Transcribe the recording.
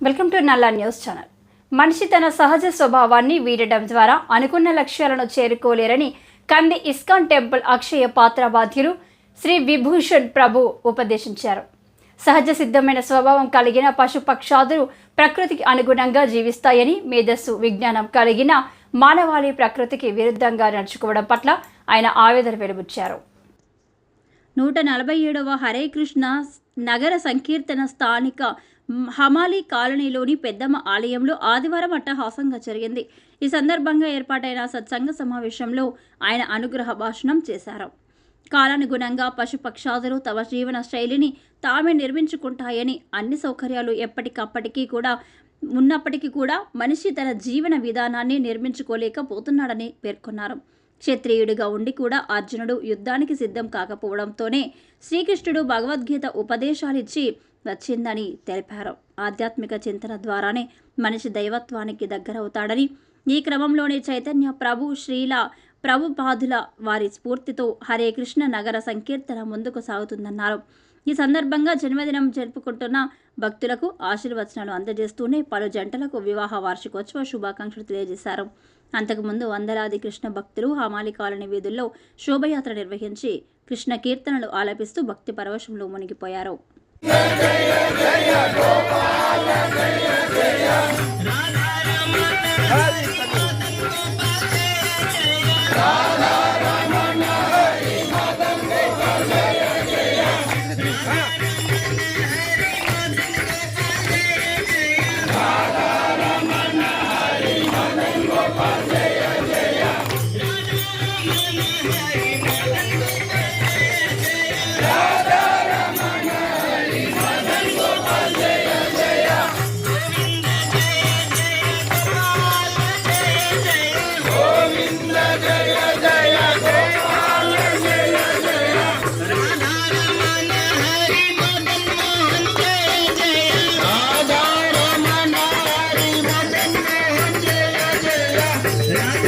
Welcome to Nalla news channel. మనిషి తన సహజ స్వభావాన్ని వీడటం ద్వారా అనుకున్న లక్ష్యాలను చేరుకోలేరని కంది ఇస్కాన్ టెంపుల్ అక్షయ పాత్ర బాధ్యులు శ్రీ విభూషణ్ ప్రభు ఉపదేశించారు. సహజ సిద్ధమైన స్వభావం కలిగిన పశుపక్షాదులు ప్రకృతికి అనుగుణంగా జీవిస్తాయని మేధస్సు విజ్ఞానం కలిగిన మానవాళి ప్రకృతికి విరుద్ధంగా నడుచుకోవడం పట్ల ఆయన ఆవేదన వెలుబుచ్చారు నూట నలభై ఏడవ హరే కృష్ణ నగర సంకీర్తన స్థానిక హమాలీ హమాలి కాలనీలోని పెద్దమ్మ ఆలయంలో ఆదివారం అట్టహాసంగా జరిగింది. ఈ సందర్భంగా ఏర్పాటైన సత్సంగ సమావేశంలో ఆయన అనుగ్రహ భాషణం చేశారు. కాలానుగుణంగా పశుపక్షాదులు తమ జీవన శైలిని తామే నిర్మించుకుంటాయని అన్ని సౌకర్యాలు ఎప్పటికప్పటికీ కూడా ఉన్నప్పటికీ కూడా మనిషి తన జీవన విధానాన్ని నిర్మించుకోలేకపోతున్నాడని పేర్కొన్నారు. క్షత్రియుడిగా ఉండి కూడా అర్జునుడు యుద్ధానికి సిద్ధం కాకపోవడంతోనే శ్రీకృష్ణుడు భగవద్గీత ఉపదేశాలిచ్చి వచ్చిందని తెలిపారు. ఆధ్యాత్మిక చింతన ద్వారానే మనిషి దైవత్వానికి దగ్గరవుతాడని ఈ క్రమంలోనే చైతన్య ప్రభు శ్రీల ప్రభుపాదుల వారి స్ఫూర్తితో హరే కృష్ణ నగర సంకీర్తన ముందుకు సాగుతుందన్నారు. ఈ సందర్భంగా జన్మదినం జరుపుకుంటున్న భక్తులకు ఆశీర్వచనాలు అందజేస్తూనే పలు జంటలకు వివాహ వార్షికోత్సవ శుభాకాంక్షలు తెలియజేశారు. అంతకుముందు వందలాది కృష్ణ భక్తులు హమాలి కాలనీ వీధుల్లో శోభయాత్ర నిర్వహించి కృష్ణ కీర్తనలు ఆలపిస్తూ భక్తి పరవశంలో మునిగిపోయారు. Yeah.